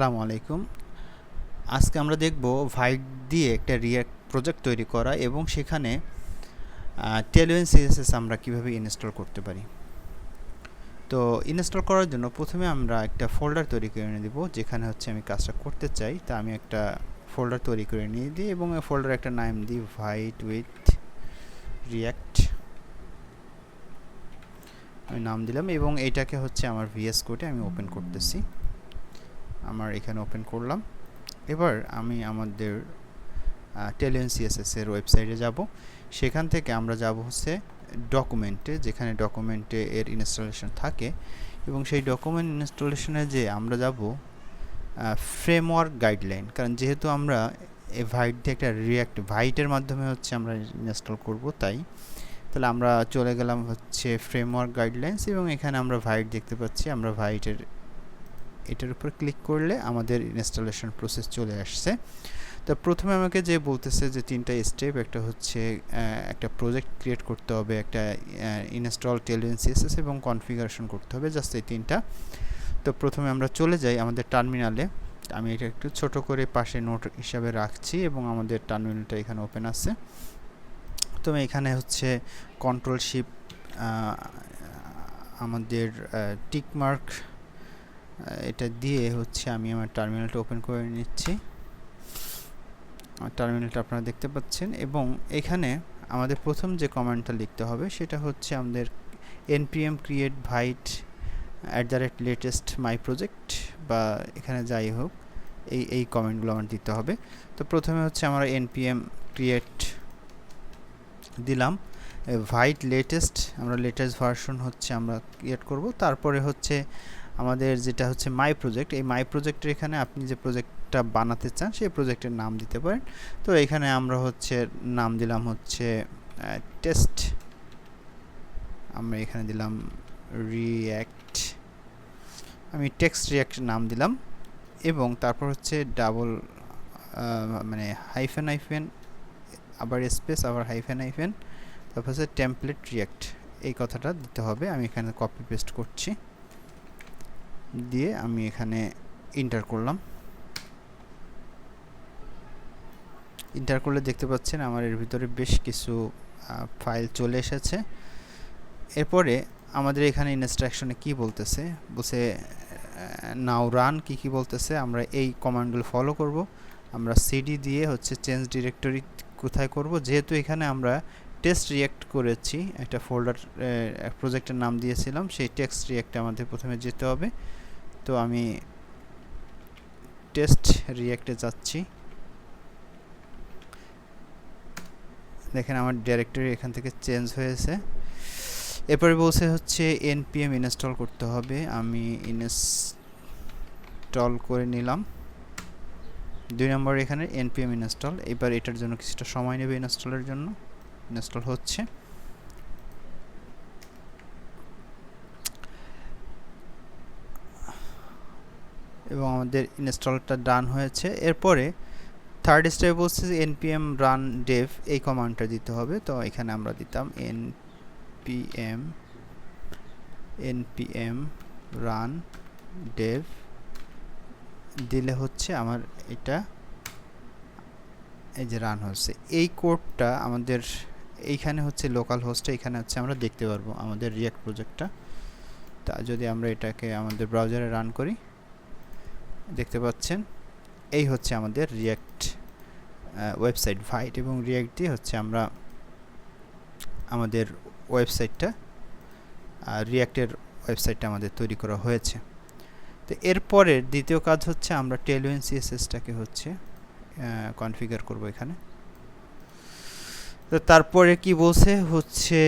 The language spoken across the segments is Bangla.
আসসালামু আলাইকুম। আজকে আমরা দেখব ভাইট দিয়ে একটা রিয়াক্ট প্রজেক্ট তৈরি করা এবং সেখানে টেলওয়েন সিএসএস আমরা কীভাবে ইনস্টল করতে পারি। তো ইনস্টল করার জন্য প্রথমে আমরা একটা ফোল্ডার তৈরি করে নিয়ে দেবো, যেখানে হচ্ছে আমি কাজটা করতে চাই। তা আমি একটা ফোল্ডার তৈরি করে নিয়ে দিই এবং এই ফোল্ডার একটা নাম দিই ভাইট উইথ রিয়াক্ট আমি নাম দিলাম এবং এটাকে হচ্ছে আমার ভিএস কোডে আমি ওপেন করতেছি। আমার এখানে ওপেন করলাম। এবার আমি আমাদের টেলিয়ন সিএসএস এর ওয়েবসাইটে যাব। সেখান থেকে আমরা যাব হচ্ছে ডকুমেন্টে যেখানে ডকুমেন্টে এর ইনস্টলেশন থাকে। এবং সেই ডকুমেন্ট ইনস্টলেশনে যে আমরা যাব ফ্রেমওয়ার্ক গাইডলাইন কারণ যেহেতু আমরা এ ভাইট দিয়ে একটা রিয়াক্ট ভাইটের মাধ্যমে হচ্ছে আমরা ইনস্টল করব তাই। তাহলে আমরা চলে গেলাম হচ্ছে ফ্রেমওয়ার্ক গাইডলাইন্স এবং এখানে আমরা ভাইট দেখতে পাচ্ছি। আমরা ভাইটের এটার উপর ক্লিক করলে আমাদের ইনস্টলেশন প্রসেস চলে আসছে। তো প্রথমে আমাকে যে বলতেছে যে তিনটা স্টেপ একটা হচ্ছে একটা প্রজেক্ট ক্রিয়েট করতে হবে, একটা ইনস্টল টেলিয়ন সিএসএস এবং কনফিগারেশন করতে হবে জাস্ট এই তিনটা। তো প্রথমে আমরা চলে যাই আমাদের টার্মিনালে আমি এটা একটু ছোট করে পাশে নোট হিসাবে রাখছি এবং আমাদের টার্মিনালটা এখানে ওপেন আছে। তো এখানে হচ্ছে কন্ট্রোল শিপ আমাদের টিকমার্ক এটা দিয়ে হচ্ছে আমি আমার টার্মিনালটা ওপেন করে নিচ্ছি। টার্মিনালটা আপনারা দেখতে পাচ্ছেন এবং এখানে আমাদের প্রথম যে কমান্ডটা লিখতে হবে সেটা হচ্ছে আমাদের npm create Vite at the rate latest my project বা এখানে যাই হোক, এই এই কমেন্টগুলো আমার দিতে হবে। তো প্রথমে হচ্ছে আমরা npm create দিলাম। ভাইট লেটেস্ট আমরা লেটেস্ট ভার্সন হচ্ছে আমরা ক্রিয়েট করব। তারপরে হচ্ছে আমাদের যেটা হচ্ছে মাই প্রজেক্ট এই মাই প্রজেক্টের এখানে আপনি যে প্রজেক্টটা বানাতে চান, সেই প্রজেক্টের নাম দিতে পারেন। তো এখানে আমরা হচ্ছে, নাম দিলাম হচ্ছে টেস্ট আমরা এখানে দিলাম রিয়্যাক্ট আমি টেক্সট রিয়াক্ট নাম দিলাম, এবং তারপর হচ্ছে ডাবল মানে হাইফেন হাইফেন আবার স্পেস আবার হাইফেন হাইফেন তারপর হচ্ছে টেমপ্লেট রিয়াক্ট এই কথাটা দিতে হবে। আমি এখানে কপি পেস্ট করছি। দিয়ে আমি এখানে ইন্টার করলাম। ইন্টার করলে দেখতে পাচ্ছেন আমার এর ভিতরে বেশ কিছু ফাইল চলে এসেছে। এরপরে আমাদের এখানে ইনস্ট্রাকশনে কি বলতেছে? বলছে নাও রান কি কি বলতেছে? আমরা এই কমান্ডগুলো ফলো করব। আমরা সিডি দিয়ে হচ্ছে চেঞ্জ ডিরেক্টরি কোথায় করব? যেহেতু এখানে আমরা টেস্ট রিয়াক্ট করেছি, একটা ফোল্ডার প্রজেক্টের নাম দিয়েছিলাম, সেই টেক্সট রিয়াক্টে আমাদের প্রথমে যেতে হবে। তো আমি টেস্ট রিয়াক্টে যাচ্ছি। দেখেন আমার ডিরেক্টরি এখান থেকে চেঞ্জ হয়েছে। এরপরে বলছে হচ্ছে এনপিএম ইনস্টল করতে হবে। আমি ইনস্টল করে নিলাম। দুই নম্বর এখানে এনপিএম ইনস্টল এবার এটার জন্য কিছুটা সময় নেবে ইনস্টলের জন্য। ইনস্টল হচ্ছে। এবং আমাদের ইনস্টলটা ডান হয়েছে। এরপরে থার্ড স্টেপ বলছে যে এনপিএম রান ডেভ এই কমান্ডটা দিতে হবে। তো এখানে আমরা দিতাম এনপিএম এনপিএম রান ডেভ দিলে হচ্ছে আমার এটা এই যে রান হচ্ছে। এই কোডটা আমাদের এইখানে হচ্ছে লোকাল হোস্টে এখানে হচ্ছে আমরা দেখতে পারব আমাদের রিয়াক্ট প্রজেক্টটা তা যদি আমরা এটাকে আমাদের ব্রাউজারে রান করি দেখতে পাচ্ছেন। এই হচ্ছে আমাদের রিয়াক্ট ওয়েবসাইট ভাইট এবং রিয়াক্ট দিয়ে হচ্ছে আমরা আমাদের ওয়েবসাইটটা রিয়াক্টের ওয়েবসাইটটা আমাদের তৈরি করা হয়েছে। তো এরপরের দ্বিতীয় কাজ হচ্ছে আমরা টেলওয়েন সিএসএসটাকে হচ্ছে কনফিগার করব এখানে। তো তারপরে কি বলছে? হচ্ছে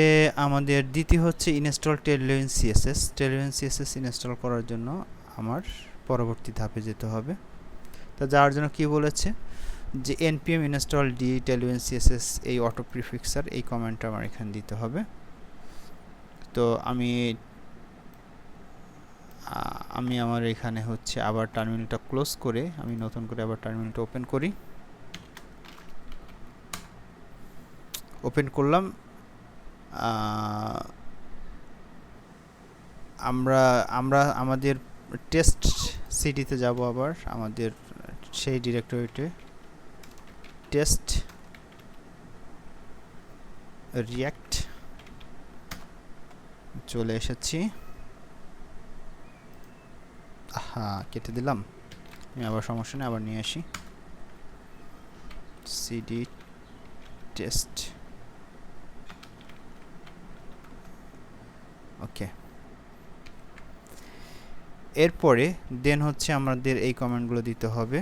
আমাদের দ্বিতীয় হচ্ছে install Tailwind CSS Tailwind CSS install করার জন্য আমার পরবর্তী ধাপে যেতে হবে। তা যাওয়ার জন্য কি বলেছে? যে npm install D Tailwind CSS এই অটো প্রিফিক্সার এই কমেন্টটা আমার এখানে দিতে হবে। তো আমি আমি আমার এখানে হচ্ছে আবার টার্মিনালটা ক্লোজ করে আমি নতুন করে আবার টার্মিনালটা ওপেন করি। ওপেন করলাম। আমরা আমরা আমাদের টেস্ট সিডিতে যাব আবার, আমাদের, সেই ডিরেক্টরিতে টেস্ট রিয়্যাক্ট চলে এসেছি। হ্যাঁ কেটে দিলাম। আবার সমস্যা নেই, আবার নিয়ে আসি। সিডি টেস্ট ওকে এরপরে দেন হচ্ছে আমাদের এই কমেন্টগুলো দিতে হবে।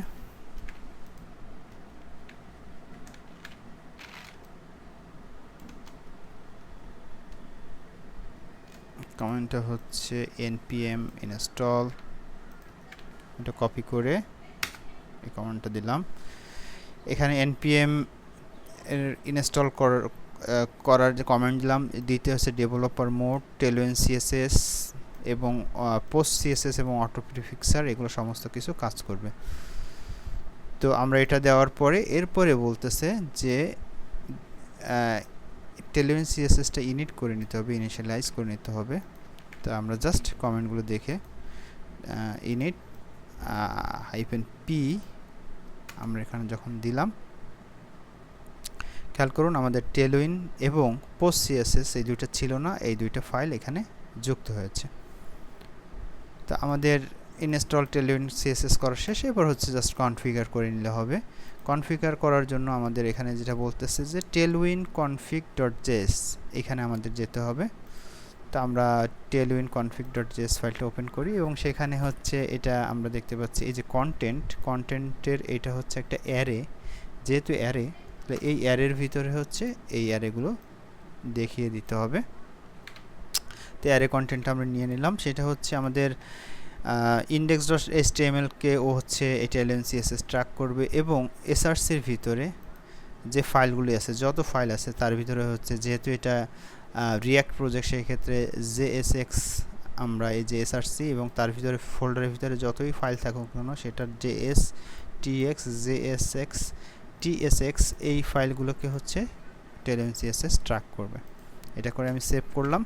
কমেন্টটা হচ্ছে npm ইনস্টল। এটা কপি করে এই কমেন্টটা দিলাম। এখানে npm এর ইনস্টল করার করার যে কমেন্ট দিলাম, দ্বিতীয় হচ্ছে ডেভেলপার মোড টেলওয়েন সিএসএস এবং পোস্ট সিএসএস এবং অটো প্রিফিক্সার এগুলো সমস্ত কিছু কাজ করবে। তো আমরা এটা দেওয়ার পরে, এরপরে বলতেছে যে টেলিভিশন সিএসএসটা ইনিট করে নিতে হবে ইনিশিয়ালাইজ করে নিতে হবে। তো আমরা জাস্ট কমেন্টগুলো দেখে ইনিট হাইফেন পি আমরা এখানে যখন দিলাম, খেয়াল করুন আমাদের টেলউইন এবং পোস্ট সিএসএস এই দুইটা ছিল না, এই দুইটা ফাইল এখানে যুক্ত হয়েছে। তো আমাদের ইনস্টল টেলউইন সিএসএস করা শেষ এবার হচ্ছে জাস্ট কনফিগার করে নিলে হবে। কনফিগার করার জন্য আমাদের এখানে যেটা বলতেছে যে টেলউইন কনফিগ ডট জেস এখানে আমাদের যেতে হবে। তো আমরা টেলউইন কনফিগ ডট জেস ফাইলটা ওপেন করি এবং সেখানে হচ্ছে এটা আমরা দেখতে পাচ্ছি এই যে কন্টেন্ট কন্টেন্টের এটা হচ্ছে একটা অ্যারে যেহেতু অ্যারে তাহলে এই অ্যারের ভিতরে হচ্ছে এই অ্যারেগুলো দেখিয়ে দিতে হবে। তো অ্যারে কন্টেন্ট আমরা নিয়ে নিলাম। সেটা হচ্ছে আমাদের index dot S T M K O হচ্ছে এটা এলএন সিএসএস ট্র্যাক করবে এবং এসআরসির ভিতরে যে ফাইলগুলি আছে, যত ফাইল আছে তার ভিতরে হচ্ছে যেহেতু এটা রিয়াক্ট প্রজেক্ট সেই ক্ষেত্রে জেএসএক্স আমরা এই যে এসআরসি এবং তার ভিতরে ফোল্ডারের ভিতরে যতই ফাইল থাকুক কেন সেটার J JS TX JSX TSX এই ফাইলগুলোকে হচ্ছে টেলএন সিএসএস ট্র্যাক করবে। এটা করে আমি সেভ করলাম।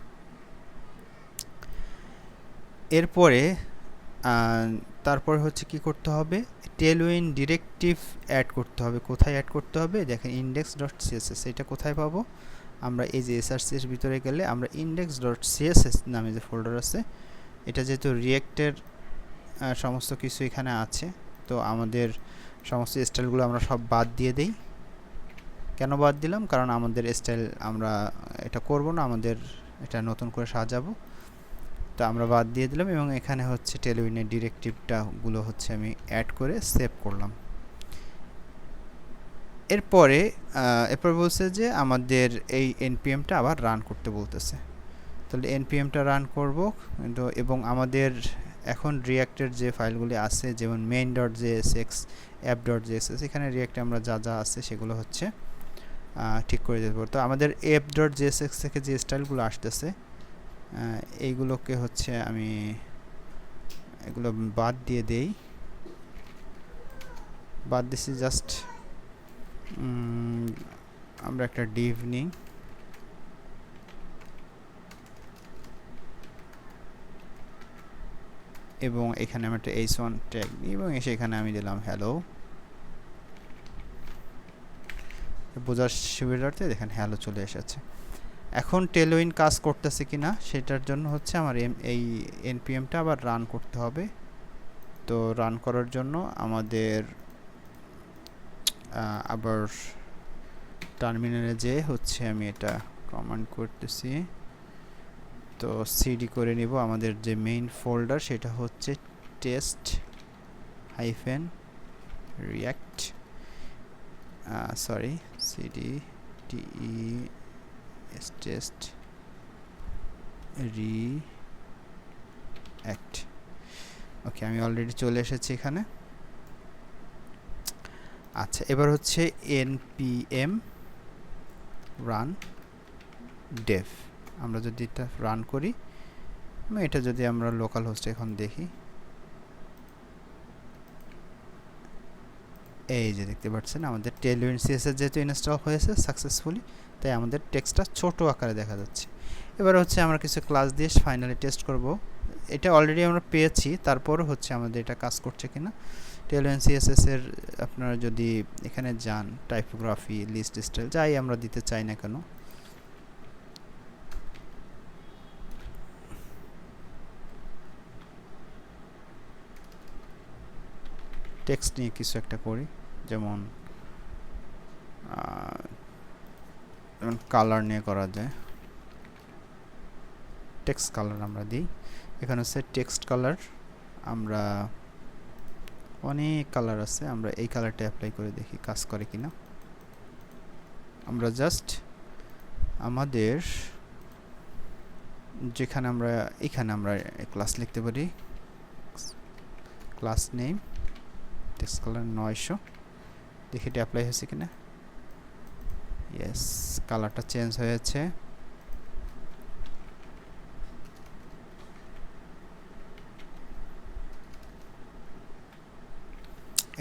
এরপরে তারপর হচ্ছে কি করতে হবে? টেলউইন ডিরেক্টিভ অ্যাড করতে হবে। কোথায় অ্যাড করতে হবে? দেখেন ইন্ডেক্স ডট সিএসএস এটা কোথায় পাবো? আমরা এই যে এসআরসিএস ভিতরে গেলে আমরা ইন্ডেক্স ডট সিএসএস নামে যে ফোল্ডার আছে, এটা যেহেতু রিয়েক্টের সমস্ত কিছু এখানে আছে, তো আমাদের সমস্ত স্টাইলগুলো আমরা সব বাদ দিয়ে দেই। কেন বাদ দিলাম? কারণ আমাদের স্টাইল আমরা এটা করব না, আমাদের এটা নতুন করে সাজাবো। তো আমরা বাদ দিয়ে দিলাম এবং এখানে হচ্ছে টেলিউইনের ডিরেক্টিভটা গুলো হচ্ছে আমি অ্যাড করে সেভ করলাম। এরপরে এরপর বলছে যে আমাদের এই এনপিএমটা আবার রান করতে বলতেছে। তাহলে এনপিএমটা রান করব, কিন্তু এবং আমাদের এখন রিয়াক্টের যে ফাইলগুলি আছে, যেমন main dot J S X app dot JSS এখানে রিয়াক্টে আমরা যা যা আছে সেগুলো হচ্ছে ঠিক করে পারব তো আমাদের app dot J S JSX থেকে যে স্টাইলগুলো আসতেছে এইগুলোকে হচ্ছে আমি এগুলো বাদ দিয়ে দেই। বাদ দিছি জাস্ট আমরা একটা ডিভ নিই। এবং এখানে আমি একটা এইচ ওয়ান ট্যাগ দিই এবং এসে এখানে আমি দিলাম হ্যালো বোঝার সুবিধার্থে দেখেন হ্যালো চলে এসেছে। এখন টেলোইন কাজ করতেছে কি না সেটার জন্য হচ্ছে আমার এম, এই এনপিএমটা আবার রান করতে হবে। তো রান করার জন্য আমাদের আবার টার্মিনালে যে হচ্ছে আমি এটা কমান্ড করতেছি। তো সিডি করে নিব। আমাদের যে মেইন ফোল্ডার সেটা হচ্ছে test hyphen react sorry CD T E test react okay আমি অলরেডি চলে এসেছি এখানে। আচ্ছা এবার হচ্ছে এনপিএম রান ডেভ আমরা যদি এটা রান করি এটা যদি আমরা লোকাল হোস্টে এখন দেখি। এই যে দেখতে পাচ্ছেন, আমাদের টেলউইন সিএসএস যেহেতু ইনস্টল হয়েছে সাকসেসফুলি তাই আমাদের টেক্সটটা ছোট আকারে দেখা যাচ্ছে। এবার হচ্ছে আমরা কিছু ক্লাস দিয়ে ফাইনালি টেস্ট করব। এটা অলরেডি আমরা পেয়েছি, তারপর হচ্ছে আমাদের এটা কাজ করছে কিনা। টেলিউন সিএসএস এর আপনারা যদি এখানে যান টাইপোগ্রাফি লিস্ট স্টাইল যাই আমরা দিতে চাই না কেন টেক্সট নিয়ে কিছু একটা করি, যেমন যেমন কালার নিয়ে করা যায়। টেক্সট কালার আমরা দিই। এখানে হচ্ছে টেক্সট কালার আমরা অনেক কালার আছে, আমরা এই কালারটা অ্যাপ্লাই করে দেখি কাজ করে কিনা। আমরা জাস্ট আমাদের যেখানে আমরা, এখানে আমরা ক্লাস লিখতে পারি। ক্লাস নেম টেক্সট কালার নয়শো দেখি এটা অ্যাপ্লাই হয়েছে কিনা ইয়েস কালারটা চেঞ্জ হয়েছে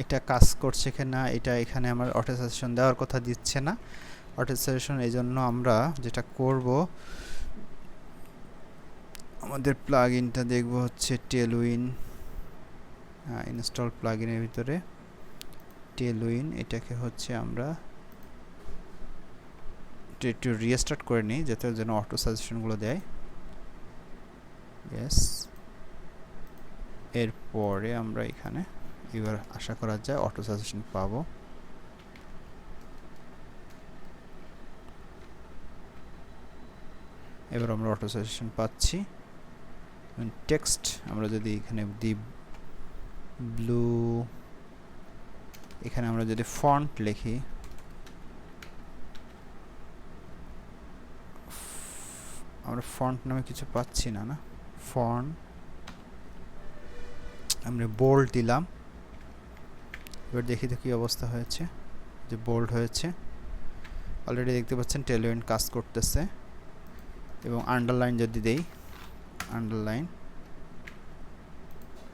এটা কাজ করছে কিনা, এটা এখানে আমার অটো সাজেশন দেওয়ার কথা দিচ্ছে না। অটো সাজেশন এই জন্য আমরা যেটা করব, আমাদের প্লাগ ইনটা দেখব হচ্ছে টেলউইন ইনস্টল প্লাগ ইনের ভিতরে টেলউইন এটাকে হচ্ছে আমরা একটু রিস্টার্ট করে নিই যাতে যেন অটো সাজেশনগুলো দেয়। ইয়েস এরপরে আমরা এখানে এবার আশা করা যায় অটো সাজেশন পাবো। এবার আমরা অটো সাজেশন পাচ্ছি। টেক্সট আমরা যদি এখানে দিই ব্লু এখানে আমরা যদি ফন্ট লিখি, আমরা ফন্ট নামে কিছু পাচ্ছি না না? ফন্ট আমরা বোল্ড দিলাম। এবার দেখি তো কী অবস্থা হয়েছে, যে বোল্ড হয়েছে। অলরেডি দেখতে পাচ্ছেন টেলোয়েন কাজ করতেছে। এবং আন্ডারলাইন যদি দেই আন্ডারলাইন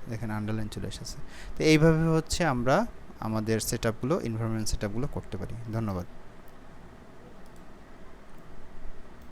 দেখেন আন্ডারলাইন চলে এসেছে। তো এইভাবে হচ্ছে আমরা আমাদের সেট আপগুলো ইনভারমেন্ট সেট আপগুলো করতে পারি। ধন্যবাদ।